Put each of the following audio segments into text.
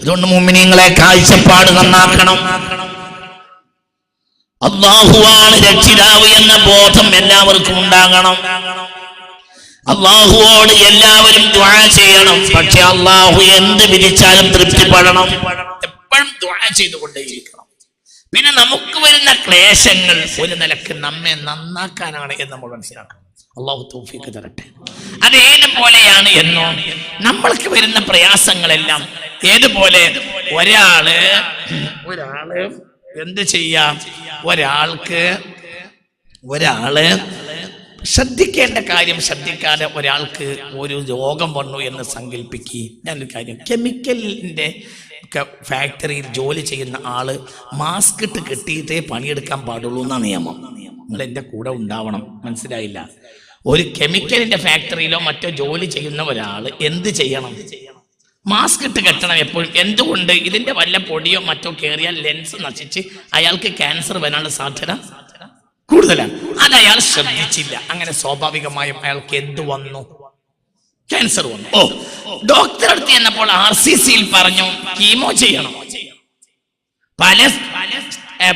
അതുകൊണ്ട് മുമ്മിനിങ്ങളെ കാഴ്ചപ്പാട് നന്നാക്കണം. അള്ളാഹുവാണ് രക്ഷിതാവ് എന്ന ബോധം എല്ലാവർക്കും ഉണ്ടാകണം. അള്ളാഹുവോട് എല്ലാവരും ദ്വാ ചെയ്യണം. പക്ഷെ അള്ളാഹു എന്ത് വിധിച്ചാലും തൃപ്തിപ്പെടണം. എപ്പോഴും ദ്വാ ചെയ്തുകൊണ്ടേയിരിക്കണം. പിന്നെ നമുക്ക് വരുന്ന ക്ലേശങ്ങൾ ഒരു നിലയ്ക്ക് നമ്മെ നന്നാക്കാനാണ് എന്ന് നമ്മൾ മനസ്സിലാക്കണം. അള്ളാഹു തൗഫീഖ് തരട്ടെ. അതേതുപോലെയാണ് എന്നോ നമ്മൾക്ക് വരുന്ന പ്രയാസങ്ങളെല്ലാം ഏതുപോലെ? ഒരാൾ ഒരാൾ എന്ത് ചെയ്യാം? ഒരാൾക്ക് ഒരാൾ ശ്രദ്ധിക്കേണ്ട കാര്യം ശ്രദ്ധിക്കാതെ ഒരാൾക്ക് ഒരു രോഗം വന്നു എന്ന് സങ്കല്പിക്കുക ഞാനൊരു കാര്യം കെമിക്കലിന്റെ ഫാക്ടറിയിൽ ജോലി ചെയ്യുന്ന ആൾ മാസ്ക് ഇട്ട് കെട്ടിയിട്ടേ പണിയെടുക്കാൻ പാടുള്ളൂ എന്നാണ് നിയമം. നിങ്ങൾ എന്റെ കൂടെ ഉണ്ടാവണം. മനസ്സിലായില്ല? ഒരു കെമിക്കലിന്റെ ഫാക്ടറിയിലോ മറ്റോ ജോലി ചെയ്യുന്ന ഒരാൾ എന്ത് ചെയ്യണം? മാസ്ക് ഇട്ട് കെട്ടണം എപ്പോഴും എന്തുകൊണ്ട്? ഇതിന്റെ വല്ല പൊടിയോ മറ്റോ കയറിയാൽ ലെൻസ് നശിച്ച് അയാൾക്ക് ക്യാൻസർ വരാനുള്ള സാധ്യത കൂടുതലാണ്. അത് അയാൾ ശ്രദ്ധിച്ചില്ല. അങ്ങനെ സ്വാഭാവികമായും അയാൾക്ക് എന്ത് വന്നു? ക്യാൻസർ വന്നു. ഓ ഡോക്ടർ അടുത്ത് ചെന്നപ്പോൾ ആർ സി സിയിൽ പറഞ്ഞു കീമോ ചെയ്യണം. പല ഏ,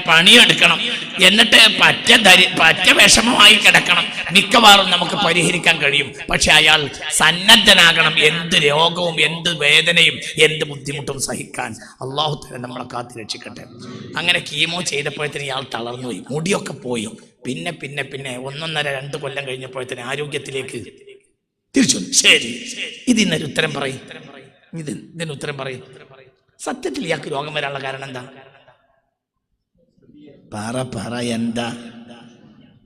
പണിയെടുക്കണം. എന്നിട്ട് പറ്റ ധരി പറ്റ വിഷമമായി കിടക്കണം. മിക്കവാറും നമുക്ക് പരിഹരിക്കാൻ കഴിയും. പക്ഷെ അയാൾ സന്നദ്ധനാകണം. എന്ത് രോഗവും എന്ത് വേദനയും എന്ത് ബുദ്ധിമുട്ടും സഹിക്കാൻ അള്ളാഹു തന്നെ നമ്മളെ കാത്തി രക്ഷിക്കട്ടെ. അങ്ങനെ കീമോ ചെയ്തപ്പോഴത്തേന് ഇയാൾ തളർന്നുപോയി. മുടിയൊക്കെ പോയി. പിന്നെ പിന്നെ പിന്നെ ഒന്നൊന്നര രണ്ട് കൊല്ലം കഴിഞ്ഞപ്പോഴത്തേന് ആരോഗ്യത്തിലേക്ക് തിരിച്ചു. ശരി. ഇതിന്നൊരു ഉത്തരം പറയും. ഇത് ഇതിന് ഉത്തരം പറയും. സത്യത്തിൽ ഇയാൾക്ക് രോഗം വരാനുള്ള കാരണം എന്താ? പറ പറ എന്താ?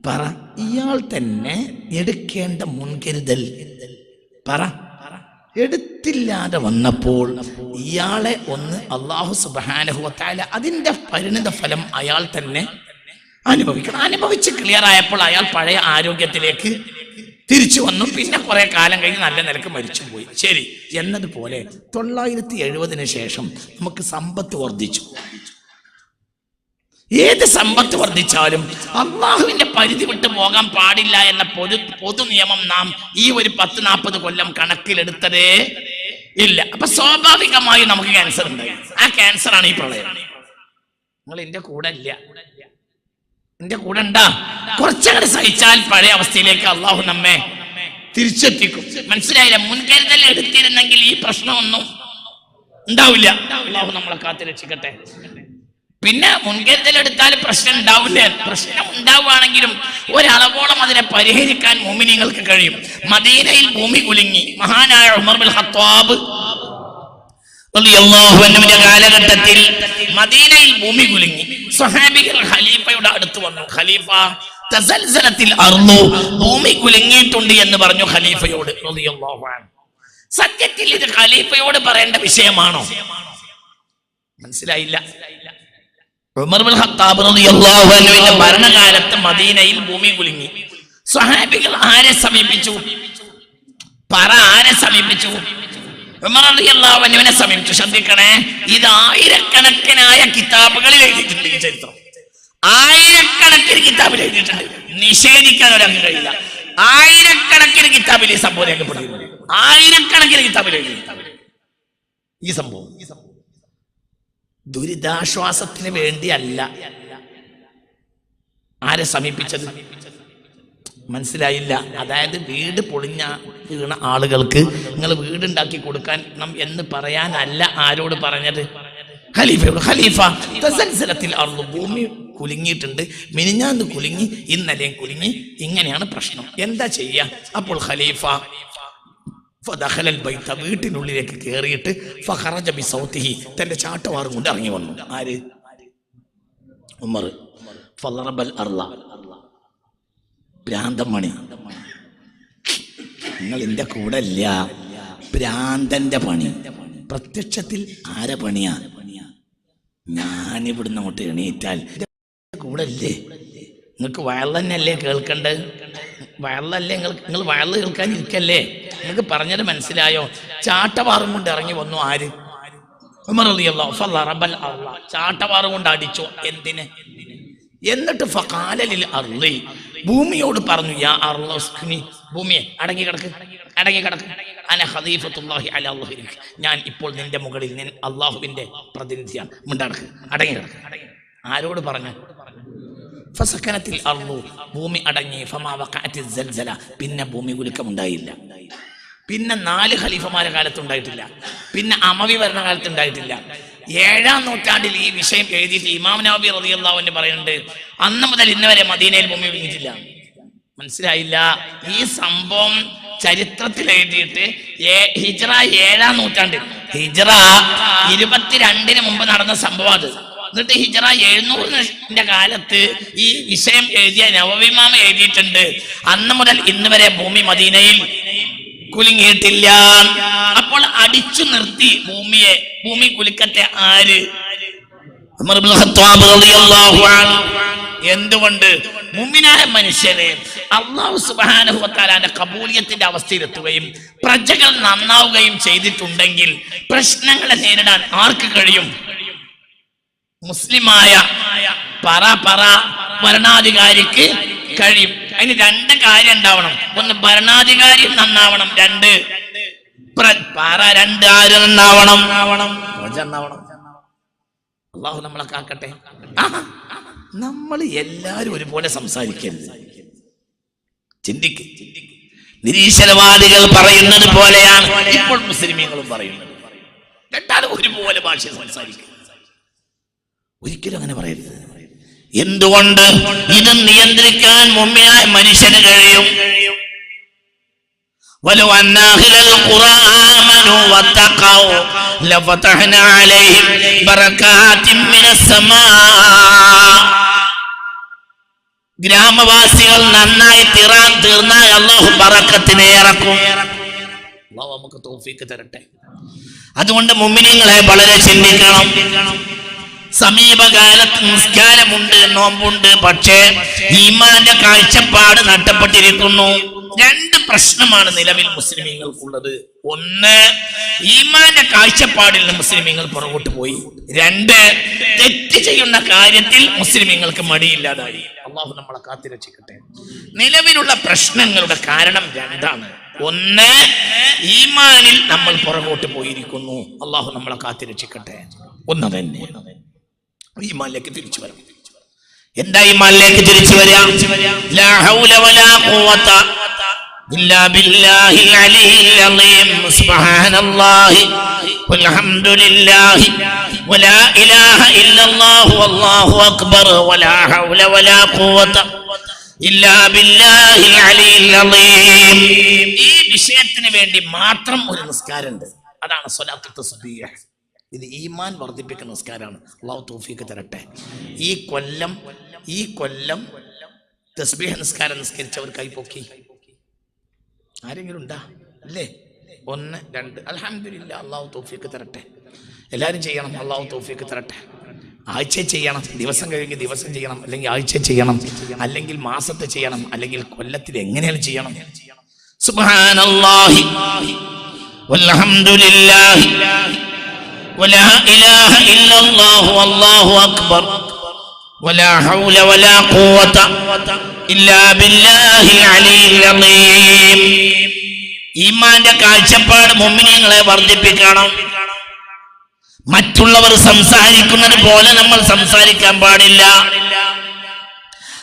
പറ ഇയാൾ തന്നെ എടുക്കേണ്ട മുൻകരുതൽ. പറ എടുത്തില്ലാതെ വന്നപ്പോൾ ഇയാളെ ഒന്ന് അള്ളാഹു സുബാനഹുവത്തായ അതിന്റെ പരിണിത ഫലം അയാൾ തന്നെ അനുഭവിക്കണം. അനുഭവിച്ച് ക്ലിയർ ആയപ്പോൾ അയാൾ പഴയ ആരോഗ്യത്തിലേക്ക് തിരിച്ചു വന്നു. പിന്നെ കുറെ കാലം കഴിഞ്ഞ് നല്ല നിലയ്ക്ക് മരിച്ചുപോയി. ശരി എന്നതുപോലെ തൊള്ളായിരത്തി എഴുപതിന് ശേഷം നമുക്ക് സമ്പത്ത് വർദ്ധിച്ചു. ഏത് സമ്പത്ത് വർദ്ധിച്ചാലും അള്ളാഹുവിന്റെ പരിധി വിട്ട് പോകാൻ പാടില്ല എന്ന പൊതു പൊതു നിയമം നാം ഈ ഒരു പത്ത് നാൽപ്പത് കൊല്ലം കണക്കിലെടുത്തതേ ഇല്ല. അപ്പൊ സ്വാഭാവികമായി നമുക്ക് ക്യാൻസർ ഉണ്ട്. ആ ക്യാൻസർ ആണ് ഈ പ്രളയം. നിങ്ങൾ എന്റെ കൂടെ ഇല്ല. എന്റെ കൂടെ ഉണ്ടാ. കുറച്ചങ്ങനെ സഹിച്ചാൽ പഴയ അവസ്ഥയിലേക്ക് അള്ളാഹു നമ്മെ തിരിച്ചെത്തിക്കും. മനസ്സിലായില്ല? മുൻകരുതൽ എടുത്തിരുന്നെങ്കിൽ ഈ പ്രശ്നമൊന്നും ഉണ്ടാവില്ല. അള്ളാഹു നമ്മളെ കാത്തു രക്ഷിക്കട്ടെ. പിന്നെ മുൻകരുതൽ എടുത്താൽ പ്രശ്നം ഉണ്ടാവില്ല പ്രശ്നം ഉണ്ടാവുകയാണെങ്കിലും ഒരളവോളം അതിനെ പരിഹരിക്കാൻ മോമിനിങ്ങൾക്ക് കഴിയും. മദീനയിൽ ഭൂമി കുലുങ്ങി. മഹാനായ ഉമർ അൻഹുവിന്റെ കാലഘട്ടത്തിൽ മദീനയിൽ ഭൂമി കുലുങ്ങി. സ്വഹാബികൾ ഖലീഫയുടെ അടുത്ത് വന്നു. ഖലീഫ തസൽസലത്തിൽ അർന്നു ഭൂമി കുലുങ്ങിയിട്ടുണ്ട് എന്ന് പറഞ്ഞു ഖലീഫയോട് സത്യത്തിൽ ഇത് ഖലീഫയോട് പറയേണ്ട വിഷയമാണോ? മനസ്സിലായില്ല. ഭരണകാലത്ത് മദീനയിൽ ഭൂമി കുലുങ്ങി. സ്വഹാബികൾ ആരെ സമീപിച്ചു? പറ ആരെ സമീപിച്ചു? സമീപിച്ചു. ശ്രദ്ധിക്കണേ ഇത് ആയിരക്കണക്കിനായ കിതാബുകളിൽ എഴുതിയിട്ടുണ്ട് ഈ ചരിത്രം. ആയിരക്കണക്കിന് കിതാബിൽ എഴുതിയിട്ടുണ്ട്. നിഷേധിക്കാൻ ഒരാൾക്ക് കഴിയില്ല. ആയിരക്കണക്കിന് കിതാബിൽ ഈ സംഭവം രേഖപ്പെടുത്തിയിട്ടുണ്ട്. ആയിരക്കണക്കിന് കിതാബിൽ എഴുതി ഈ സംഭവം ഈ സംഭവം. ദുരിതാശ്വാസത്തിന് വേണ്ടിയല്ല. ആരെ സമീപിച്ചത്? മനസ്സിലായില്ല. അതായത് വീട് പൊളിഞ്ഞ വീണ ആളുകൾക്ക് നിങ്ങൾ വീടുണ്ടാക്കി കൊടുക്കാൻ എന്ന് പറയാനല്ല ആരോട് പറഞ്ഞത്? ഖലീഫയോട്. ഖലീഫ തസൽസലത്തിൽ അർളു ഭൂമി കുലുങ്ങിയിട്ടുണ്ട്. മിനിഞ്ഞാന്ന് കുലുങ്ങി ഇന്നലെയും കുലുങ്ങി. ഇങ്ങനെയാണ് പ്രശ്നം. എന്താ ചെയ്യുക അപ്പോൾ ഖലീഫ വീട്ടിനുള്ളിലേക്ക് കയറിയിട്ട് ബി സൗതിഹി തന്റെ ചാട്ടവാറും കൊണ്ട് ഇറങ്ങി വന്നു. ആര്? ഉമർ. ഫലറബൽ അർള ഭ്രാന്തമണി. നിങ്ങൾ എന്റെ കൂടെ ഇല്ല. ഭ്രാന്തന്റെ പണി. പ്രത്യക്ഷത്തിൽ ആര പണിയാ? ഞാനിവിടുന്ന് അങ്ങോട്ട് എണീറ്റാൽ. കൂടെ ഇല്ലേ? നിങ്ങൾക്ക് വയറന്നല്ലേ കേൾക്കണ്ടത് വയറല്ലേ നിങ്ങൾ? നിങ്ങൾ വയറ് കേൾക്കാൻ ഇരിക്കല്ലേ? നിങ്ങൾക്ക് പറഞ്ഞത് മനസ്സിലായോ? ചാട്ടവാറും കൊണ്ട് ഇറങ്ങി വന്നു ആര്? ഉമർ അർള ചാട്ടവാറും കൊണ്ട് അടിച്ചു. എന്തിന്? എന്നിട്ട് അർളി. ഭൂമിയോട് പറഞ്ഞു യാ ഭൂമിയെ അടങ്ങി കിടക്ക് അടങ്ങി കിടക്ക്. അന അല ഞാൻ ഇപ്പോൾ നിന്റെ മുകളിൽ അള്ളാഹുവിന്റെ പ്രതിനിധിയാണ്. മിണ്ടടക്ക് അടങ്ങി കിടക്ക്. ആരോട് പറഞ്ഞു? ഫസക്കനത്തിൽ അർളു ഭൂമി അടങ്ങി. ഫമാ വഖഅത്തി സൽസല. പിന്നെ ഭൂമി കുലുക്കമുണ്ടായില്ല. പിന്നെ നാല് ഖലീഫമാരെ കാലത്ത് ഉണ്ടായിട്ടില്ല പിന്നെ അമവി ഭരണ കാലത്ത് ഉണ്ടായിട്ടില്ല ഏഴാം നൂറ്റാണ്ടിൽ ഈ വിഷയം എഴുതിയിട്ട് ഇമാം നബി റളിയല്ലാഹു പറയുന്നുണ്ട് അന്ന് മുതൽ ഇന്ന് വരെ മദീനയിൽ ഭൂമി വിളിച്ചില്ല മനസ്സിലായില്ല? ഈ സംഭവം ചരിത്രത്തിൽ എഴുതിയിട്ട് ഹിജ്റ ഏഴാം നൂറ്റാണ്ടിൽ ഹിജ്റ ഇരുപത്തിരണ്ടിന് മുമ്പ് നടന്ന സംഭവം അത്. എന്നിട്ട് ഹിജ്റ എഴുന്നൂറിന്റെ കാലത്ത് ഈ വിഷയം എഴുതിയ നവവിമാമ എഴുതിയിട്ടുണ്ട്. അന്ന് മുതൽ ഇന്ന് വരെ ഭൂമി മദീനയിൽ കുലുങ്ങിയിട്ടില്ല. അപ്പോൾ അടിച്ചു നിർത്തി ഭൂമിയെ ഭൂമി കുലുക്കത്തെ ആര്. എന്തുകൊണ്ട്? മുമ്മിനായ മനുഷ്യരെ അള്ളാഹു സുബ്ഹാനഹു വതആലാന്റെ കബൂലിയത്തിന്റെ അവസ്ഥയിലെത്തുകയും പ്രജകൾ നന്നാവുകയും ചെയ്തിട്ടുണ്ടെങ്കിൽ പ്രശ്നങ്ങളെ നേരിടാൻ ആർക്ക് കഴിയും? മുസ്ലിമായ പറ പറ ഭരണാധികാരിക്ക് കഴിയും. അതിന് രണ്ട് കാര്യം ഉണ്ടാവണം. ഒന്ന് ഭരണാധികാരി നന്നാവണം. രണ്ട്. പറ രണ്ട് ആര് നന്നാവണം. അള്ളാഹു നമ്മളെ കാക്കട്ടെ. നമ്മൾ എല്ലാരും ഒരുപോലെ സംസാരിക്കരുത്. ചിന്തിക്ക്. നിരീശ്വരവാദികൾ പറയുന്നത് പോലെയാണ്. ഇപ്പോൾ മുസ്ലിമീങ്ങളും പറയുന്നത്. രണ്ടാളും ഒരുപോലെ ഭാഷ സംസാരിക്കും. ഒരിക്കലും അങ്ങനെ പറയരുത് എന്തുകൊണ്ട് ഇത് നിയന്ത്രിക്കാൻ മുമ്പിനായ മനുഷ്യന് കഴിയും ولو أن أهل القرى آمنوا واتقوا لفتحنا عليهم بركات من السماء ഗ്രാമവാസികൾ നന്നായി തീറാൻ തീർന്നാൽ അള്ളാഹു ബറക്കത്തിനെ ഇറക്കും അള്ളാഹു നമുക്ക് തോഫീക്ക് തരട്ടെ അതുകൊണ്ട് മുമ്മിനിങ്ങളെ വളരെ ചിന്തിക്കണം സമീപകാലത്ത് നിസ്കാരമുണ്ട് നോമ്പുണ്ട്. പക്ഷേ ഈമാന്റെ കാഴ്ചപ്പാട് നഷ്ടപ്പെട്ടിരിക്കുന്നു. രണ്ട് പ്രശ്നമാണ് നിലവിൽ മുസ്ലിമീങ്ങൾക്കുള്ളത്. ഒന്ന് ഈമാന്റെ കാഴ്ചപ്പാടിൽ നിന്ന് മുസ്ലിമീങ്ങൾ പുറകോട്ട് പോയി. രണ്ട് തെറ്റ് ചെയ്യുന്ന കാര്യത്തിൽ മുസ്ലിമീങ്ങൾക്ക് മടിയില്ലാതായി. അള്ളാഹു നമ്മളെ കാത്തിരക്ഷിക്കട്ടെ നിലവിലുള്ള പ്രശ്നങ്ങളുടെ കാരണം രണ്ടാണ്. ഒന്ന് ഈമാനിൽ നമ്മൾ പുറകോട്ട് പോയിരിക്കുന്നു. അള്ളാഹു നമ്മളെ കാത്തിരക്ഷിക്കട്ടെ ഒന്ന് തന്നെ ഈമാനിലേക്ക് തിരിച്ചു വരാം. എന്താ ഈമാനിലേക്ക് തിരിച്ചു വരാം? ഹൗല വലാ ഖുവത ഇല്ലാ ബില്ലാഹിൽ അലിയിൽ അളീം സുബ്ഹാനല്ലാഹി. വൽഹംദുലില്ലാഹി വലാ ഇലാഹ ഇല്ലല്ലാഹു വല്ലാഹു അക്ബർ. വലാ ഹൗല വലാ ഖുവത ഇല്ലാ ബില്ലാഹിൽ അലിയിൽ അളീം ഈ വിഷയത്തിന് വേണ്ടി മാത്രം ഒരു നിസ്കാരമുണ്ട്. അതാണ് സ്വലാത്തു തസ്ബീഹ്. ഇത് ഈമാൻ വർദ്ധിപ്പിക്കുന്ന നിസ്കാരമാണ്. അള്ളാഹു തോഫിക്ക് തരട്ടെ. ഈ കൊല്ലം ഈ കൊല്ലം തസ്ബീഹ നിസ്കാരം നിസ്കരിച്ചവർ കൈപൊക്കി ആരെങ്കിലും ഉണ്ടാ അല്ലേ ഒന്ന് രണ്ട്. അലഹമില്ല അള്ളാഹു തോഫിക്ക് തരട്ടെ. എല്ലാവരും ചെയ്യണം. അള്ളാഹു തോഫിക്ക് തരട്ടെ. ആഴ്ച ചെയ്യണം. ദിവസം കഴിഞ്ഞ് ദിവസം ചെയ്യണം. അല്ലെങ്കിൽ ആഴ്ച ചെയ്യണം. അല്ലെങ്കിൽ മാസത്തെ ചെയ്യണം. അല്ലെങ്കിൽ കൊല്ലത്തിൽ എങ്ങനെയാണ് ചെയ്യണം. സുബ്ഹാനല്ലാഹി വൽഹംദുലില്ലാഹി ولا إله إلا الله والله أكبر ولا حول ولا قوة إلا بالله العلي العظيم ഈമാന്റെ കാഴ്ചപ്പാട് മുമ്മിനിങ്ങളെ വർദ്ധിപ്പിക്കണം മറ്റുള്ളവർ സംസാരിക്കുന്നത് പോലെ നമ്മൾ സംസാരിക്കാൻ പാടില്ല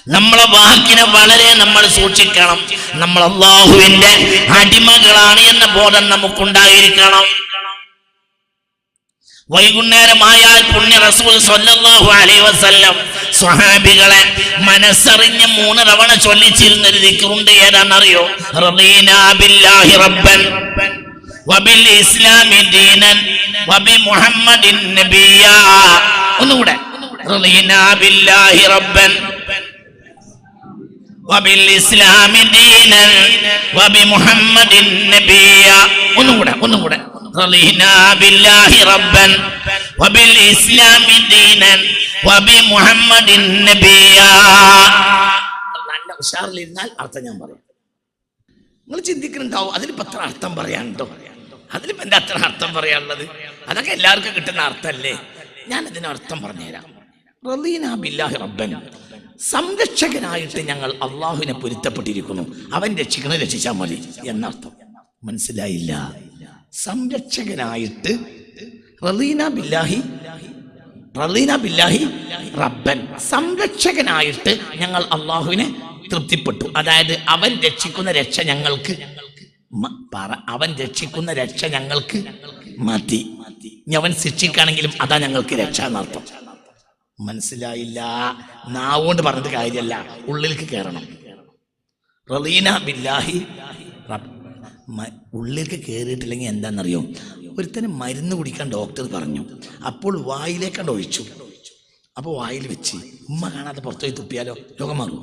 നമ്മളെ വാക്കിനെ വളരെ നമ്മൾ സൂക്ഷിക്കണം നമ്മൾ അള്ളാഹുവിന്റെ അടിമകളാണ് എന്ന ബോധം നമുക്കുണ്ടായിരിക്കണം വൈകുന്നേരമായാൽ പുണ്യ റസൂൽ സ്വല്ലാഹു അലൈ വസല്ലം സ്വഹാബികളെ മനസ്സറിഞ്ഞ് മൂന്ന് തവണ ചൊല്ലിച്ചിരുന്ന ഒരു ദിക്റുണ്ട് ഏതാണെന്നറിയോ? റബ്ബൻ വബിൽ ഇസ്ലാമി ദീനൻ വബി മുഹമ്മദിൻ റബ്ബൻ വബിൽ ഇസ്ലാമി ദീനൻ വബി മുഹമ്മദിൻ ഒന്നുകൂടെ ഒന്നുകൂടെ. رضينا بالله ربا وبالإسلام دينا وبمحمد نبيا നല്ല ഉഷാറിലിരുന്നാൽ അർത്ഥം ഞാൻ പറയാം നിങ്ങൾ ചിന്തിക്കുന്നുണ്ടാവും അതിലിപ്പോ അത്ര അർത്ഥം പറയാനുണ്ടോ അതിലിപ്പോ എന്താ അത്ര അർത്ഥം പറയാനുള്ളത് അതൊക്കെ എല്ലാവർക്കും കിട്ടുന്ന അർത്ഥമല്ലേ ഞാൻ അതിന് അർത്ഥം പറഞ്ഞുതരാം റളീന ബില്ലാഹി റബ്ബൻ സംരക്ഷകനായിട്ട് ഞങ്ങൾ അള്ളാഹുവിനെ പൊരുത്തപ്പെട്ടിരിക്കുന്നു അവൻ രക്ഷിക്കണ രക്ഷിച്ചാൽ മതി എന്നർത്ഥം മനസ്സിലായില്ല സംരക്ഷകനായിട്ട് ബില്ലാഹി ബില്ലാഹി റബ്ബൻ. സംരക്ഷകനായിട്ട് ഞങ്ങൾ അള്ളാഹുവിനെ തൃപ്തിപ്പെട്ടു. അതായത് അവൻ രക്ഷിക്കുന്ന രക്ഷ ഞങ്ങൾക്ക് അവൻ രക്ഷിക്കുന്ന രക്ഷ ഞങ്ങൾക്ക് മതി. അവൻ ശിക്ഷിക്കുകയാണെങ്കിലും അതാ ഞങ്ങൾക്ക് രക്ഷ എന്നർത്ഥം മനസ്സിലായില്ല? നാവുകൊണ്ട് പറഞ്ഞത് കാര്യമല്ല ഉള്ളിലേക്ക് കയറണം. റലീന ബില്ലാഹി ഉള്ളിലേക്ക് കയറിയിട്ടില്ലെങ്കിൽ എന്താണെന്നറിയോ? ഒരുത്തന് മരുന്ന് കുടിക്കാൻ ഡോക്ടർ പറഞ്ഞു. അപ്പോൾ വായിലേക്കണ്ട് ഒഴിച്ചു. അപ്പോൾ വായിൽ വെച്ച് ഉമ്മ കാണാതെ പുറത്തുപോയി തുപ്പിയാലോ? രോഗം മാറുമോ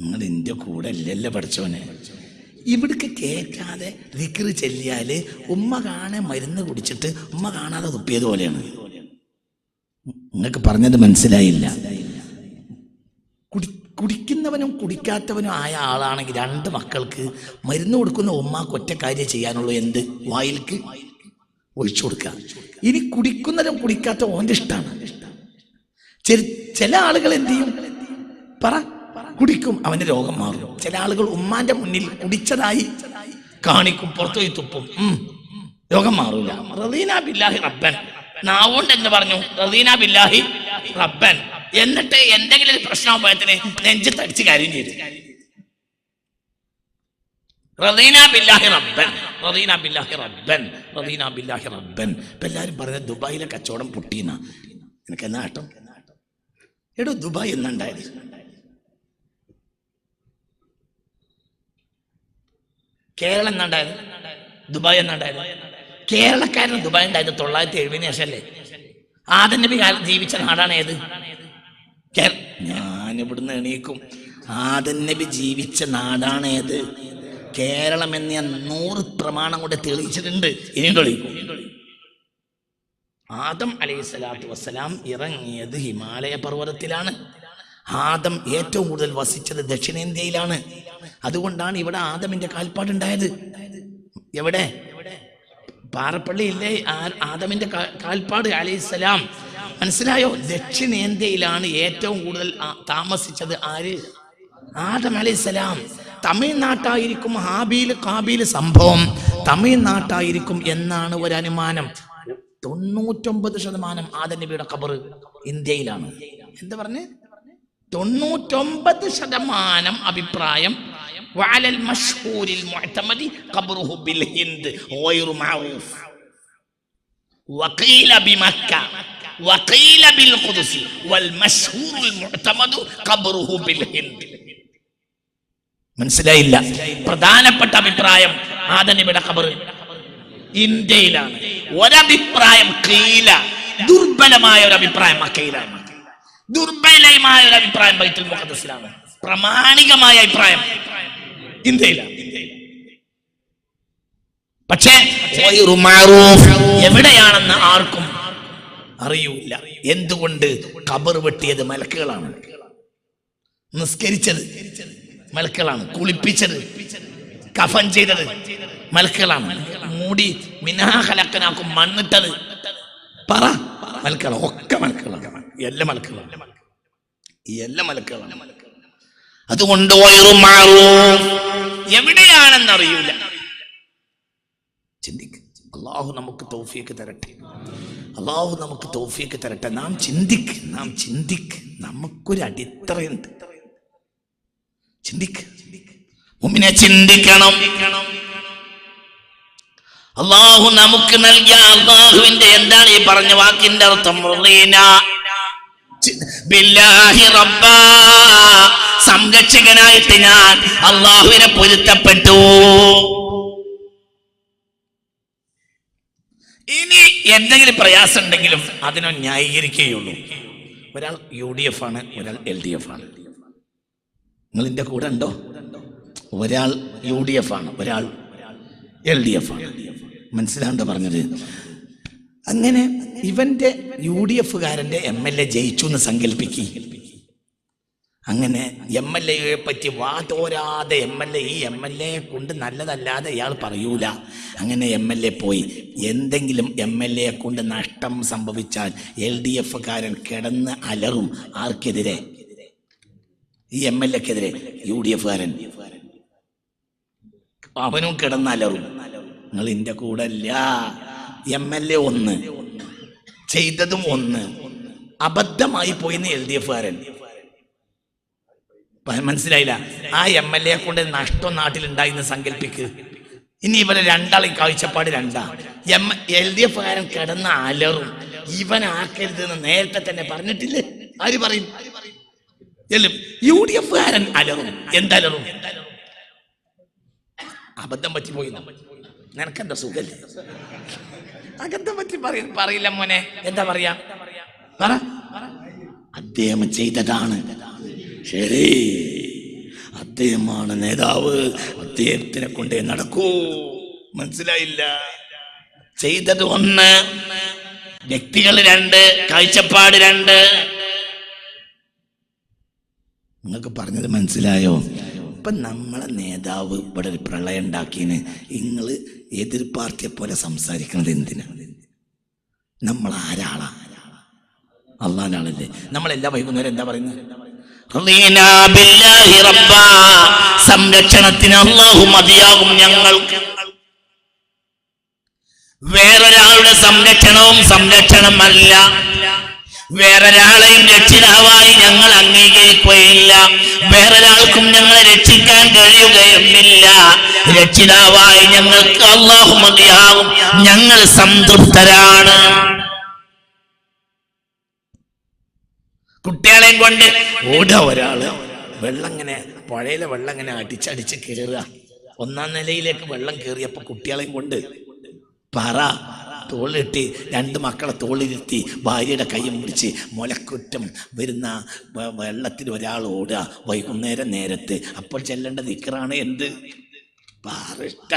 നിങ്ങൾ ഇന്ത്യ കൂടെ അല്ലല്ലോ പഠിച്ചവനെ. ഇവിടേക്ക് കേൾക്കാതെ റിക്കറി ചെല്ലിയാൽ ഉമ്മ കാണാൻ മരുന്ന് കുടിച്ചിട്ട് ഉമ്മ കാണാതെ തുപ്പിയത് പോലെയാണ്. നിങ്ങൾക്ക് പറഞ്ഞത് മനസ്സിലായില്ല. കുടിക്കുന്നവനും കുടിക്കാത്തവനും ആയ ആളാണെങ്കിൽ രണ്ട് മക്കൾക്ക് മരുന്ന് കൊടുക്കുന്ന ഉമ്മാക്ക് ഒറ്റ കാര്യം ചെയ്യാനുള്ളൂ എന്ത്? വായിൽക്ക് ഒഴിച്ചു കൊടുക്കുക. ഇനി കുടിക്കുന്നവരും കുടിക്കാത്ത ഓന്റെ ഇഷ്ടമാണ് ചില ആളുകൾ എന്ത് ചെയ്യും? പറ കുടിക്കും അവന്റെ രോഗം മാറും. ചില ആളുകൾ ഉമ്മാന്റെ മുന്നിൽ കുടിച്ചതായി കാണിക്കും പുറത്തുപോയി തുപ്പും. രോഗം മാറൂല. റദീന ബില്ലാഹി റബ്ബൻ. നാവോണ്ട് എന്ന് പറഞ്ഞു റദീന ബില്ലാഹി റബ്ബൻ. എന്നിട്ട് എന്തെങ്കിലും ഒരു പ്രശ്നമാകുമ്പോഴത്തിന് നെഞ്ചത്തടിച്ച് കാര്യം ചെയ്തു. എല്ലാരും പറഞ്ഞ ദുബായിലെ കച്ചവടം പൊട്ടീന നിനക്ക് എന്നാ ആട്ടം എടോ ദുബായ് എന്നുണ്ടായത്? കേരളം എന്നുണ്ടായത്? ദുബായ് എന്നുണ്ടായത്? കേരളക്കാരൻ ദുബായ് ഉണ്ടായത് തൊള്ളായിരത്തി എഴുപതിന് അല്ലേ ആദം നബി ജീവിച്ച നാടാണ് ഏത്? ഇവിടുന്ന് എണീക്കും. ആദം നബി ജീവിച്ച നാടാണ് ഏത്? കേരളം എന്ന് ഞാൻ നൂറ് പ്രമാണം കൂടെ തെളിയിച്ചിട്ടുണ്ട്. ഇനി തെളിയിക്കും. ആദം അലൈഹി സ്വലാത്തു വസ്സലാം ഇറങ്ങിയത് ഹിമാലയ പർവതത്തിലാണ്. ആദം ഏറ്റവും കൂടുതൽ വസിച്ചത് ദക്ഷിണേന്ത്യയിലാണ്. അതുകൊണ്ടാണ് ഇവിടെ ആദമിന്റെ കാൽപ്പാടുണ്ടായത്. എവിടെ? പാറപ്പള്ളി ഇല്ലേ? ആദമിന്റെ കാൽപ്പാട് അലൈഹിസ്സലാം മനസ്സിലായോ? ദക്ഷിണേന്ത്യയിലാണ് ഏറ്റവും കൂടുതൽ താമസിച്ചത് ആര്? ആദം അലൈസലാം തമിഴ്നാട്ടായിരിക്കും ഹാബീൽ കാബീൽ സംഭവം. തമിഴ്നാട്ടായിരിക്കും എന്നാണ് ഒരു അനുമാനം തൊണ്ണൂറ്റൊമ്പത് ശതമാനം ആദം നബിയുടെ കബർ ഇന്ത്യയിലാണ്. എന്താ പറഞ്ഞ്? തൊണ്ണൂറ്റൊമ്പത് ശതമാനം അഭിപ്രായം ഹിന്ദ് المشهور المعتمد قبره بالهند غير معروف وقيل بمكة وقيل بالقدس والمشهور المعتمد قبره بالهند മനസ്സിലായില്ല പ്രധാനപ്പെട്ട അഭിപ്രായം ആദനിയുടെ ഖബർ ഇന്ത്യയിലാണ് ഒരഭിപ്രായം കീല ദുർബലമായ ഒരു അഭിപ്രായം മക്കയിലാണ് ദുർബലമായ ഒരു അഭിപ്രായം ബൈത്തുൽ മുഖദ്സിലാണ് പ്രാമാണികമായ അഭിപ്രായം ഇന്ത്യയിലാണ് പക്ഷേ ഗൈറു മഅറൂഫ് എവിടെയാണെന്ന് ആർക്കും അറിയൂല എന്തുകൊണ്ട് കബർ വെട്ടിയത് മലക്കുകളാണ്? നിസ്കരിച്ചത് മലക്കുകളാണ്. കുളിപ്പിച്ചത് കഫൻ ചെയ്തത് മലക്കുകളാണ്. മൂടി മിനാഹലക്കനാക്കും മണ്ണിട്ടത് പറ. മലക്കുകളാണ് ഒക്കെ മലക്കുകളാണ്. എല്ലാ മലക്കുകളാണ്. എല്ലാ മലക്കുകളാണ്. അതുകൊണ്ട് വയറു മാറും. എവിടെയാണെന്ന് അറിയൂല ചിന്തിക്ക്. അള്ളാഹു നമുക്ക് തൗഫീക്ക് തരട്ടെ. അള്ളാഹു നമുക്ക് തൗഫീക്ക് തരട്ടെ. നാം ചിന്തിക്ക് നാം ചിന്തിക്ക്. നമുക്കൊരു അടിത്തറയുണ്ട്. ചിന്തിക്ക് മുമ്പിനെ ചിന്തിക്കണം. അള്ളാഹു നമുക്ക് നൽകിയ അള്ളാഹുവിന്റെ എന്താണ് ഈ പറഞ്ഞ വാക്കിന്റെ അർത്ഥം. ബില്ലാഹി റബ്ബ. സംരക്ഷകനായിട്ട് ഞാൻ അള്ളാഹുവിനെ പൊരുത്തപ്പെട്ടു. ഇനി എന്തെങ്കിലും പ്രയാസം ഉണ്ടെങ്കിലും അതിനെ ന്യായീകരിക്കുകയുള്ളൂ. ഒരാൾ യു ഡി എഫ് ആണ് ഒരാൾ എൽ ഡി എഫ് ആണ്. നിങ്ങൾ എന്റെ കൂടെ ഉണ്ടോ? ഒരാൾ യു ഡി എഫ് ആണ് ഒരാൾ എൽ ഡി എഫ് ആണ്. മനസ്സിലാണ്ടോ പറഞ്ഞത്? അങ്ങനെ ഇവന്റെ യു ഡി എഫുകാരന്റെ എം എൽ എ ജയിച്ചു എന്ന് സങ്കല്പിക്കി. അങ്ങനെ എം എൽ എയെ പറ്റി വാതോരാതെ എം എൽ എ ഈ എം എൽ എ കൊണ്ട് നല്ലതല്ലാതെ ഇയാൾ പറയൂല. അങ്ങനെ എം എൽ എ പോയി. എന്തെങ്കിലും എം എൽ എയെ കൊണ്ട് നഷ്ടം സംഭവിച്ചാൽ എൽ ഡി എഫുകാരൻ കിടന്ന് അലറും. ആർക്കെതിരെ? ഈ എം എൽ എക്കെതിരെ യു ഡി എഫുകാരൻ അവനും കിടന്ന് അലറും. നിങ്ങൾ ഇന്റെ കൂടെ അല്ല. എം എൽ എ ഒന്ന്. ചെയ്തതും ഒന്ന്. അബദ്ധമായി പോയിന്ന് എൽ ഡി എഫുകാരൻ മനസ്സിലായില്ല. ആ എം എൽ എ കൊണ്ട് നഷ്ടം നാട്ടിലുണ്ടായിന്ന് സങ്കല്പിക്ക്. ഇനി ഇവരെ രണ്ടാളെ കാഴ്ചപ്പാട് രണ്ടാ. എം എൽ ഡി എഫ് കാരൻ കിടന്ന അലറും. ഇവനാക്കരുത് എന്ന് നേരത്തെ തന്നെ പറഞ്ഞിട്ടില്ലേ? ആര് പറയും? യു ഡി എഫ് കാരൻ അലറും. എന്തലറും? അബദ്ധം പറ്റി പോയി നിനക്കെന്താ സുഖല്ലേ? അബദ്ധം പറ്റി പറയ പറയില്ല മോനെ. എന്താ പറയാ? പറ. അദ്ദേഹം ചെയ്തതാണ്. ശരി. അദ്ദേഹമാണ് നേതാവ്. അദ്ദേഹത്തിനെ കൊണ്ടേ നടക്കൂ. മനസ്സിലായില്ല? ചെയ്തത് ഒന്ന്. വ്യക്തികൾ രണ്ട് കാഴ്ചപ്പാട് രണ്ട്. നിങ്ങൾക്ക് പറഞ്ഞത് മനസ്സിലായോ? ഇപ്പൊ നമ്മളെ നേതാവ് ഇവിടെ ഒരു പ്രളയം ഉണ്ടാക്കിയതിന് നിങ്ങൾ എതിർ പാർട്ടിയെ പോലെ സംസാരിക്കുന്നത് എന്തിനാണ് നമ്മൾ ആരാളാ അള്ളാനാളല്ലേ നമ്മളെല്ലാം വൈകുന്നേരം എന്താ പറയുന്നത്. സംരക്ഷണത്തിന് അള്ളാഹു മതിയാകും ഞങ്ങൾക്ക്. വേറൊരാളുടെ സംരക്ഷണവും സംരക്ഷണമല്ല. വേറൊരാളെയും രക്ഷിതാവായി ഞങ്ങൾ അംഗീകരിക്കുകയില്ല. വേറൊരാൾക്കും ഞങ്ങളെ രക്ഷിക്കാൻ കഴിയുകയുമില്ല. രക്ഷിതാവായി ഞങ്ങൾക്ക് അള്ളാഹു മതിയാകും. ഞങ്ങൾ സംതൃപ്തരാണ്. കുട്ടികളെയും കൊണ്ട് ഓടുക ഒരാൾ. വെള്ളം ഇങ്ങനെ പുഴയിലെ വെള്ളം ഇങ്ങനെ അടിച്ചടിച്ച് കയറുക ഒന്നാം നിലയിലേക്ക് വെള്ളം കയറിയപ്പോ കുട്ടികളെയും കൊണ്ട് പറ തോളിലിട്ട് രണ്ട് മക്കളെ തോളിലിരുത്തി ഭാര്യയുടെ കൈയും പിടിച്ച് മുലക്കുറ്റം വരുന്ന വെള്ളത്തിൽ ഒരാൾ ഓടുക വൈകുന്നേരം നേരത്ത്. അപ്പോൾ ചെല്ലേണ്ട നിക്കറാണ് എന്ത്? പറട്ട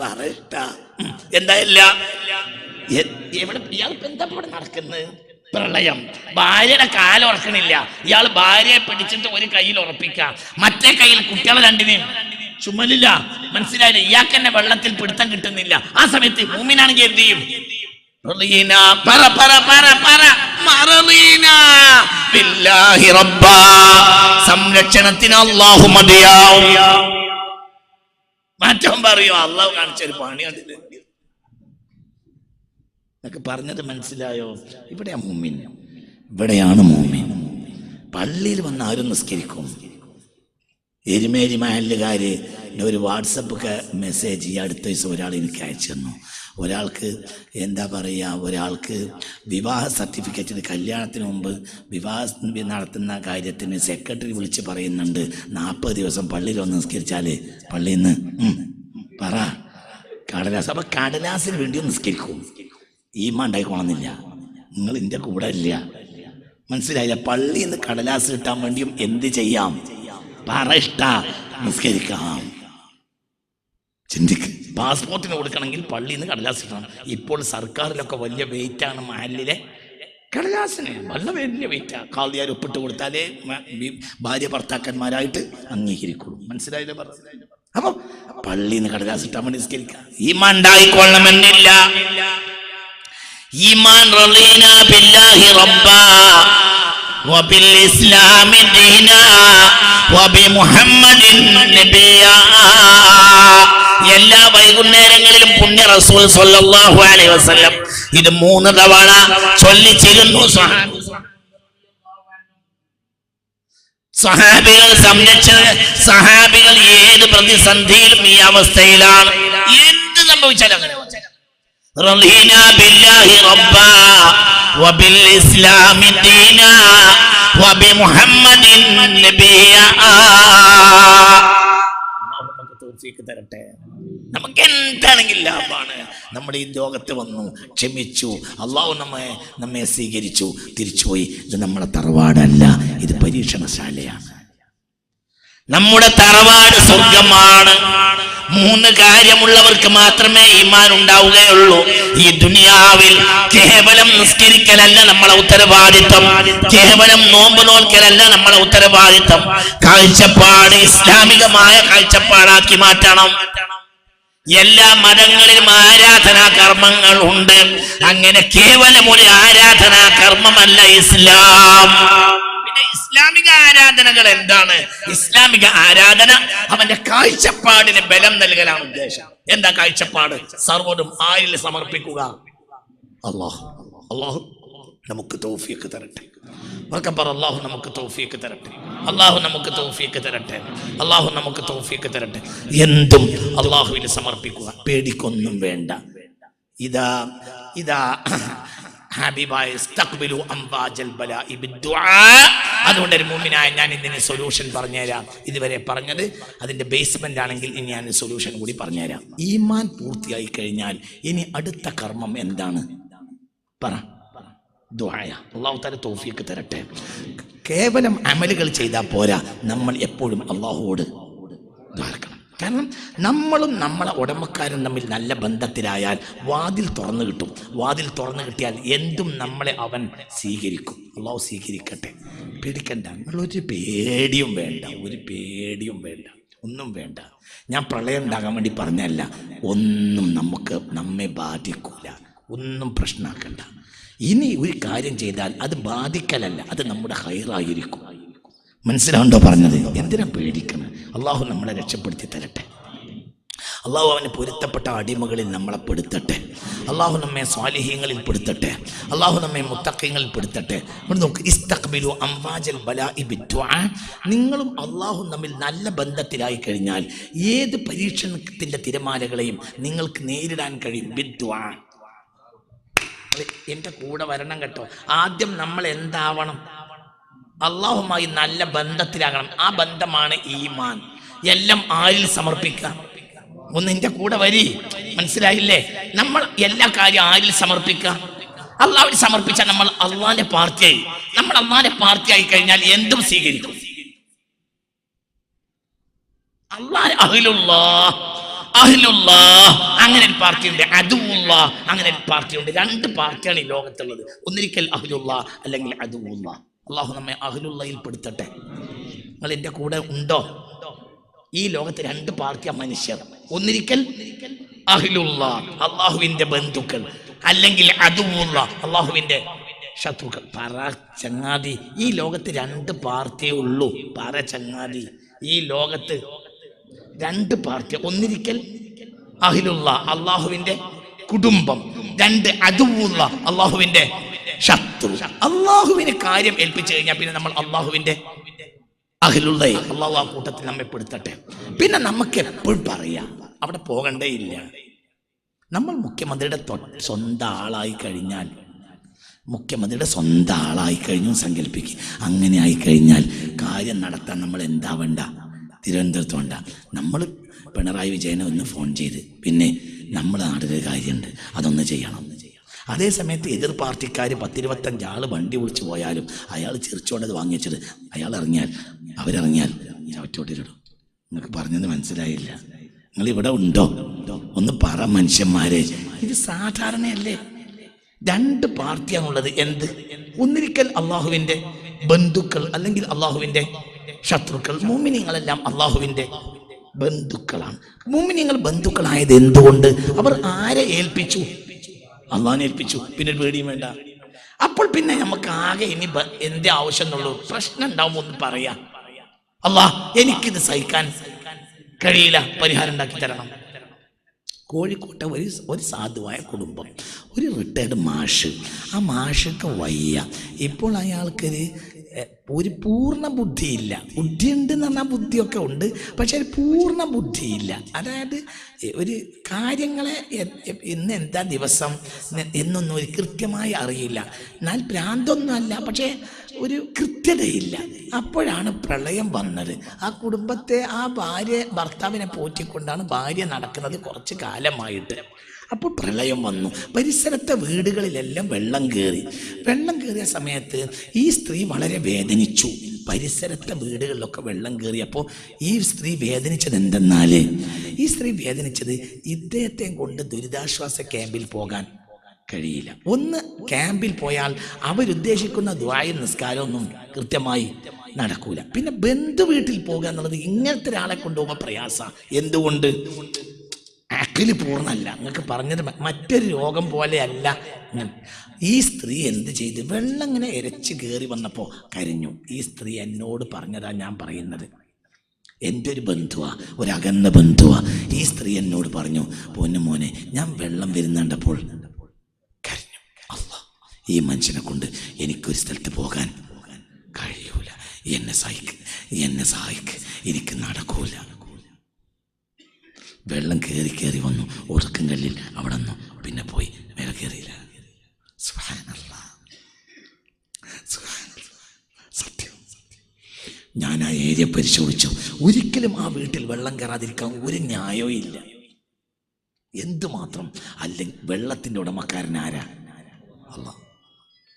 പറട്ട എന്തായില്ല എ- എവിടെ ഇയാൾക്ക് എന്താ ഇവിടെ നടക്കുന്നത് പ്രളയം. ഭാര്യയുടെ കാലുറക്കണില്ല ഇയാൾ ഭാര്യയെ പിടിച്ചിട്ട് ഒരു കയ്യിൽ ഉറപ്പിക്കാം മറ്റേ കയ്യിൽ കുട്ടികളെ രണ്ടിനെയും ചുമലില്ല. മനസ്സിലായില്ല? ഇയാൾക്ക് തന്നെ വെള്ളത്തിൽ പിടുത്തം കിട്ടുന്നില്ല. ആ സമയത്ത് മൂമിനാണെങ്കിൽ എന്ത് ചെയ്യും. സംരക്ഷണത്തിന് അള്ളാഹു മതിയാവും. മാറ്റം പറയോ. അള്ളാഹു കാണിച്ചൊരു പണി കണ്ടില്ല എന്നൊക്കെ പറഞ്ഞത് മനസ്സിലായോ? ഇവിടെയാ മൂമിൻ. ഇവിടെയാണ് മൂമിൻ. പള്ളിയിൽ വന്ന് ആരും നിസ്കരിക്കും. എരുമേലി മഹല്ലുകാര് ഒരു വാട്സപ്പ് മെസ്സേജ് ഈ അടുത്ത ദിവസം ഒരാൾ എനിക്ക് അയച്ചു തന്നു. ഒരാൾക്ക് എന്താ പറയുക ഒരാൾക്ക് വിവാഹ സർട്ടിഫിക്കറ്റിന് കല്യാണത്തിന് മുമ്പ് വിവാഹം നടത്തുന്ന കാര്യത്തിന് സെക്രട്ടറി വിളിച്ച് പറയുന്നുണ്ട്. നാൽപ്പത് ദിവസം പള്ളിയിൽ വന്ന് നിസ്കരിച്ചാൽ പള്ളിയിൽ നിന്ന് പറ. കടലാസ്. അപ്പൊ കടലാസിന് വേണ്ടി നിസ്കരിക്കും. ഈമ ഉണ്ടായിക്കോണമെന്നില്ല നിങ്ങൾ എന്റെ കൂടെ ഇല്ല. മനസ്സിലായില്ല പള്ളിയിൽ നിന്ന് കടലാസ് കിട്ടാൻ വേണ്ടിയും എന്ത് ചെയ്യാം? പറ ഇഷ്ട നിസ്കരിക്കാം. ചിന്തിക്ക്. പാസ്പോർട്ടിന് കൊടുക്കണമെങ്കിൽ പള്ളിയിൽ നിന്ന് കടലാസ് കിട്ടണം. ഇപ്പോൾ സർക്കാരിലൊക്കെ വലിയ വെയിറ്റ് ആണ് മഹലിലെ കടലാസിന്. വല്ല വലിയ വെയിറ്റാ കാളിയാർ ഒപ്പിട്ട് കൊടുത്താലേ ഭാര്യ ഭർത്താക്കന്മാരായിട്ട് അംഗീകരിക്കുള്ളൂ. മനസ്സിലായില്ലേ അപ്പൊ പള്ളിയിൽ നിന്ന് കടലാസ് ഇട്ടാൻ വേണ്ടി നിസ്കരിക്കാം. ഈ മണ്ടായിക്കൊള്ളണമെന്നില്ല ഈമാൻ റളീന ബില്ലാഹി റബ്ബാ وبالإسلام دينا وبمحمد نبيا എല്ലാ വൈകുന്നേരങ്ങളിലും പുണ്യ റസൂൽ സല്ലല്ലാഹു അലൈഹി വസല്ലം ഇത് മൂന്ന് തവണ ചൊല്ലിച്ചിരുന്നു സ്വഹാബി സഹാബികൾ സംരക്ഷണ സഹാബികൾ ഏത് പ്രതിസന്ധിയിലും ഈ അവസ്ഥയിലാണ് എന്ത് സംഭവിച്ചാലും അങ്ങനെ رضينا بالله ربا وبالإسلام دينا وبمحمد نبيا തരട്ടെ നമുക്ക് എന്താണെങ്കിൽ ലാഭമാണ് നമ്മുടെ ഈ ലോകത്ത് വന്നു ക്ഷമിച്ചു അള്ളാഹു നമ്മെ നമ്മെ സ്വീകരിച്ചു തിരിച്ചുപോയി ഇത് നമ്മുടെ തറവാടല്ല ഇത് പരീക്ഷണശാലയാണ് നമ്മുടെ തറവാട് സ്വർഗമാണ്. മൂന്ന് കാര്യമുള്ളവർക്ക് മാത്രമേ ഈമാൻ ഉണ്ടാവുകയുള്ളൂ ഈ ദുനിയാവിൽ കേവലം നിസ്കരിക്കലല്ല നമ്മളെ ഉത്തരവാദിത്വം. കേവലം നോമ്പ് നോൽക്കലല്ല നമ്മളെ ഉത്തരവാദിത്വം. കാഴ്ചപ്പാട് ഇസ്ലാമികമായ കാഴ്ചപ്പാടാക്കി മാറ്റണം. എല്ലാ മതങ്ങളിലും ആരാധനാ കർമ്മങ്ങൾ ഉണ്ട്. അങ്ങനെ കേവലം ഒരു ആരാധനാ കർമ്മമല്ല ഇസ്ലാം. പിന്നെ ഇസ്ലാമിക ആരാധനകൾ എന്താണ്? ഇസ്ലാമിക ആരാധന അവന്റെ കാഴ്ചപ്പാടിന് ബലം നൽകലാണ് ഉദ്ദേശം. എന്താ കാഴ്ചപ്പാട്? സർവതും ആരിൽ സമർപ്പിക്കുക? അള്ളാഹു. അള്ളാഹു നമുക്ക് തോഫിയൊക്കെ തരട്ടെ. ഉറക്കെ പറ അള്ളാഹു നമുക്ക് തോഫിയൊക്കെ തരട്ടെ. അള്ളാഹു നമുക്ക് തോഫിയൊക്കെ തരട്ടെ. അള്ളാഹു നമുക്ക് തോഫിയൊക്കെ തരട്ടെ. എന്തും അള്ളാഹുവിന് സമർപ്പിക്കുക. പേടിക്കൊന്നും വേണ്ട. ഇതാ ഇതാ അതുകൊണ്ട് ഒരു മുഅ്മിനായ ഞാൻ ഇതിന് സൊല്യൂഷൻ പറഞ്ഞുതരാം. ഇതുവരെ പറഞ്ഞത് അതിന്റെ ബേസ്മെന്റ് ആണെങ്കിൽ ഇനി ഞാൻ സൊല്യൂഷൻ കൂടി പറഞ്ഞുതരാം. ഈമാൻ പൂർത്തിയായി കഴിഞ്ഞാൽ ഇനി അടുത്ത കർമ്മം എന്താണ്? പറ. ദുആയ. അള്ളാഹു താല തോഫിയൊക്കെ തരട്ടെ. കേവലം അമലുകൾ ചെയ്താൽ പോരാ. നമ്മൾ എപ്പോഴും അള്ളാഹുവോട് ദ്വാരക്കണം. കാരണം നമ്മളും നമ്മളെ ഉടമക്കാരും തമ്മിൽ നല്ല ബന്ധത്തിലായാൽ വാതിൽ തുറന്നു കിട്ടും. വാതിൽ തുറന്നു കിട്ടിയാൽ എന്തും നമ്മളെ അവൻ സ്വീകരിക്കും. അള്ളാഹു സ്വീകരിക്കട്ടെ. പേടിക്കണ്ട. നിങ്ങളൊരു പേടിയും വേണ്ട. ഒരു പേടിയും വേണ്ട. ഒന്നും വേണ്ട. ഞാൻ പ്രളയം ഉണ്ടാകാൻ വേണ്ടി പറഞ്ഞല്ല ഒന്നും നമുക്ക് നമ്മെ ബാധിക്കൂല. ഒന്നും പ്രശ്നമാക്കണ്ട. ഇനി ഒരു കാര്യം ചെയ്താൽ അത് ബാധിക്കലല്ല. അത് നമ്മുടെ ഹൈറായിരിക്കും. മനസ്സിലാവുണ്ടോ പറഞ്ഞത്? എന്തിനാ പേടിക്കണം? അള്ളാഹു നമ്മളെ രക്ഷപ്പെടുത്തി തരട്ടെ. അള്ളാഹു അവന് പൊരുത്തപ്പെട്ട അടിമകളിൽ നമ്മളെ പെടുത്തട്ടെ. അള്ളാഹു നമ്മെ സ്വാലിഹ്യങ്ങളിൽ പെടുത്തട്ടെ. അള്ളാഹു നമ്മെ മുത്തക്കങ്ങളിൽ പെടുത്തട്ടെ. നിങ്ങളും അള്ളാഹു തമ്മിൽ നല്ല ബന്ധത്തിലായി കഴിഞ്ഞാൽ ഏത് പരീക്ഷണത്തിന്റെ തിരമാലകളെയും നിങ്ങൾക്ക് നേരിടാൻ കഴിയും. ബിദ്ദുആ. എന്റെ കൂടെ വരണം കേട്ടോ. ആദ്യം നമ്മൾ എന്താവണം? അള്ളാഹുമായി നല്ല ബന്ധത്തിലാകണം. ആ ബന്ധമാണ് ഈമാൻ. എല്ലാം ആരിൽ സമർപ്പിക്കാം ഒന്ന് എന്റെ കൂടെ വരി. മനസ്സിലായില്ലേ? നമ്മൾ എല്ലാ കാര്യം ആരിൽ സമർപ്പിക്കാം അള്ളാഹുവിൽ സമർപ്പിച്ചാൽ നമ്മൾ അള്ളാഹിന്റെ പാർട്ടിയായി. നമ്മൾ അള്ളാഹിന്റെ പാർട്ടിയായി കഴിഞ്ഞാൽ എന്തും സ്വീകരിക്കും. അങ്ങനെ ഒരു പാർട്ടിയുണ്ട്. അതുമുള്ള അങ്ങനെ ഒരു പാർട്ടിയുണ്ട്. രണ്ട് പാർട്ടിയാണ് ഈ ലോകത്തുള്ളത്. ഒന്നിരിക്കൽ അഹിലുള്ള അല്ലെങ്കിൽ അതുള്ള അള്ളാഹു നമ്മെ അഹ്ലുള്ളയിൽ പെടുത്തട്ടെ. നിങ്ങൾ എന്റെ കൂടെ ഉണ്ടോ? ഈ ലോകത്ത് രണ്ട് പാർട്ടിയ മനുഷ്യർ. ഒന്നിരിക്കൽ അഹിലുള്ള അള്ളാഹുവിന്റെ ബന്ധുക്കൾ. അല്ലെങ്കിൽ അതുമുള്ള അള്ളാഹുവിന്റെ ശത്രുക്കൾ. പറ ചങ്ങാതി ഈ ലോകത്ത് രണ്ട് പാർട്ടിയേ ഉള്ളൂ. പറ ചങ്ങാതി ഈ ലോകത്ത് രണ്ട് പാർട്ടി ഒന്നിരിക്കൽ അഹിലുള്ള അള്ളാഹുവിന്റെ കുടുംബം. രണ്ട് അതുമുള്ള അള്ളാഹുവിന്റെ ശത്രു. അള്ളാഹുവിന് കാര്യം ഏൽപ്പിച്ചു കഴിഞ്ഞാൽ പിന്നെ നമ്മൾ അള്ളാഹുവിന്റെ അഖിലുള്ള അള്ളാഹു ആ കൂട്ടത്തിൽ നമ്മെ പെടുത്തട്ടെ. പിന്നെ നമുക്ക് എപ്പോഴും പറയാം അവിടെ പോകണ്ടേ ഇല്ല. നമ്മൾ മുഖ്യമന്ത്രിയുടെ സ്വന്തം ആളായി കഴിഞ്ഞാൽ മുഖ്യമന്ത്രിയുടെ സ്വന്തം ആളായി കഴിഞ്ഞു സങ്കല്പിക്കുക അങ്ങനെ ആയി കഴിഞ്ഞാൽ കാര്യം നടത്താൻ നമ്മൾ എന്താ വേണ്ട? തിരുവനന്തപുരത്ത് വേണ്ട. നമ്മൾ പിണറായി വിജയനെ ഒന്ന് ഫോൺ ചെയ്ത് പിന്നെ നമ്മൾ നാട്ടിലൊരു കാര്യമുണ്ട് അതൊന്ന് ചെയ്യണം. അതേ സമയത്ത് എതിർ പാർട്ടിക്കാർ പത്തിരുപത്തഞ്ച് ആൾ വണ്ടി വിളിച്ച് പോയാലും അയാൾ ചിരിച്ചുകൊണ്ടത് വാങ്ങിച്ചത് അയാൾ ഇറങ്ങിയാൽ അവരിറങ്ങിയാൽ ചവറ്റോട്ടിലിടും നിങ്ങൾക്ക് പറഞ്ഞത് മനസ്സിലായില്ല. നിങ്ങൾ ഇവിടെ ഉണ്ടോ? ഒന്ന് പറ മനുഷ്യന്മാരെ. ഇത് സാധാരണയല്ലേ? രണ്ട് പാർട്ടിയാണുള്ളത്. എന്ത്? ഒന്നിരിക്കൽ അള്ളാഹുവിന്റെ ബന്ധുക്കൾ അല്ലെങ്കിൽ അള്ളാഹുവിന്റെ ശത്രുക്കൾ. മോമിനിങ്ങളെല്ലാം അള്ളാഹുവിന്റെ ബന്ധുക്കളാണ്. മോമിനിങ്ങൾ ബന്ധുക്കളായത് എന്തുകൊണ്ട്? അവർ ആരെ ഏൽപ്പിച്ചു? അള്ളാഹിനെ ഏൽപ്പിച്ചു. പിന്നെ പേടിയും വേണ്ട. അപ്പോൾ പിന്നെ നമുക്ക് ആകെ ഇനി എന്ത് എന്തേ ആവശ്യം എന്നുള്ളൂ പ്രശ്നം ഉണ്ടാവുമ്പോൾ ഒന്ന് പറയാ. അള്ളാ എനിക്കിത് സഹിക്കാൻ കഴിയില്ല. പരിഹാരം ഉണ്ടാക്കി തരണം. കോഴിക്കോട്ടെ ഒരു ഒരു സാധുവായ കുടുംബം. ഒരു റിട്ടയർഡ് മാഷ്. ആ മാഷൊക്കെ വയ്യ. ഇപ്പോൾ അയാൾക്കൊരു ഒരു പൂർണ ബുദ്ധിയില്ല. ബുദ്ധിയുണ്ട് എന്ന് പറഞ്ഞാൽ ബുദ്ധിയൊക്കെ ഉണ്ട് പക്ഷെ ഒരു പൂർണ ബുദ്ധിയില്ല. അതായത് ഒരു കാര്യങ്ങളെ ഇന്ന് എന്താ ദിവസം? ന്ന് എന്നൊന്നും ഒരു കൃത്യമായി അറിയില്ല. എന്നാൽ ഭ്രാന്തൊന്നും അല്ല പക്ഷേ ഒരു കൃത്യതയില്ല. അപ്പോഴാണ് പ്രളയം വന്നത്. ആ കുടുംബത്തെ ആ ഭാര്യ ഭർത്താവിനെ പോറ്റിക്കൊണ്ടാണ് ഭാര്യ നടക്കുന്നത് കുറച്ച് കാലമായിട്ട്. അപ്പോൾ പ്രളയം വന്നു. പരിസരത്തെ വീടുകളിലെല്ലാം വെള്ളം കയറി വെള്ളം കയറിയ സമയത്ത് ഈ സ്ത്രീ വളരെ വേദനിച്ചു. പരിസരത്തെ വീടുകളിലൊക്കെ വെള്ളം കയറിയപ്പോൾ ഈ സ്ത്രീ വേദനിച്ചത് എന്തെന്നാൽ ഈ സ്ത്രീ വേദനിച്ചത് ഇദ്ദേഹത്തെയും കൊണ്ട് ദുരിതാശ്വാസ ക്യാമ്പിൽ പോകാൻ കഴിയില്ല. ഒന്ന് ക്യാമ്പിൽ പോയാൽ അവരുദ്ദേശിക്കുന്ന ദ്വായ നിസ്കാരമൊന്നും കൃത്യമായി നടക്കൂല. പിന്നെ ബന്ധു വീട്ടിൽ പോകുക എന്നുള്ളത് ഇങ്ങനത്തെ ഒരാളെ കൊണ്ടുപോകുമ്പോൾ പ്രയാസ എന്തുകൊണ്ട്? അക്കൽ പൂർണമല്ല. നിങ്ങൾക്ക് പറഞ്ഞത് മറ്റൊരു രോഗം പോലെയല്ല. ഈ സ്ത്രീ എന്ത് ചെയ്ത്? വെള്ളം ഇങ്ങനെ ഇരച്ച് കയറി വന്നപ്പോൾ കരഞ്ഞു. ഈ സ്ത്രീ എന്നോട് പറഞ്ഞതാ ഞാൻ പറയുന്നത്. എന്റെ ഒരു ബന്ധുവാ ഒരു അകന്ന ബന്ധുവാ. ഈ സ്ത്രീ എന്നോട് പറഞ്ഞു പൊന്നു മോനെ ഞാൻ വെള്ളം വരുന്നുണ്ടപ്പോൾ കരഞ്ഞു. ഈ മനുഷ്യനെ കൊണ്ട് എനിക്കൊരു സ്ഥലത്ത് പോകാൻ കഴിയൂല. എന്നെ സഹിക്ക് എന്നെ സഹായിക്ക്. എനിക്ക് നടക്കൂല. വെള്ളം കയറി കയറി വന്നു. ഉറക്കം കല്ലിൽ അവിടെ നിന്നു. പിന്നെ പോയി മേലെ കയറിയില്ല. സത്യം ഞാൻ ആ ഏരിയ പരിശോധിച്ചു. ഒരിക്കലും ആ വീട്ടിൽ വെള്ളം കയറാതിരിക്കാൻ ഒരു ന്യായവും ഇല്ല. എന്തുമാത്രം? അല്ലെങ്കിൽ വെള്ളത്തിന്റെ ഉടമക്കാരൻ ആരാ?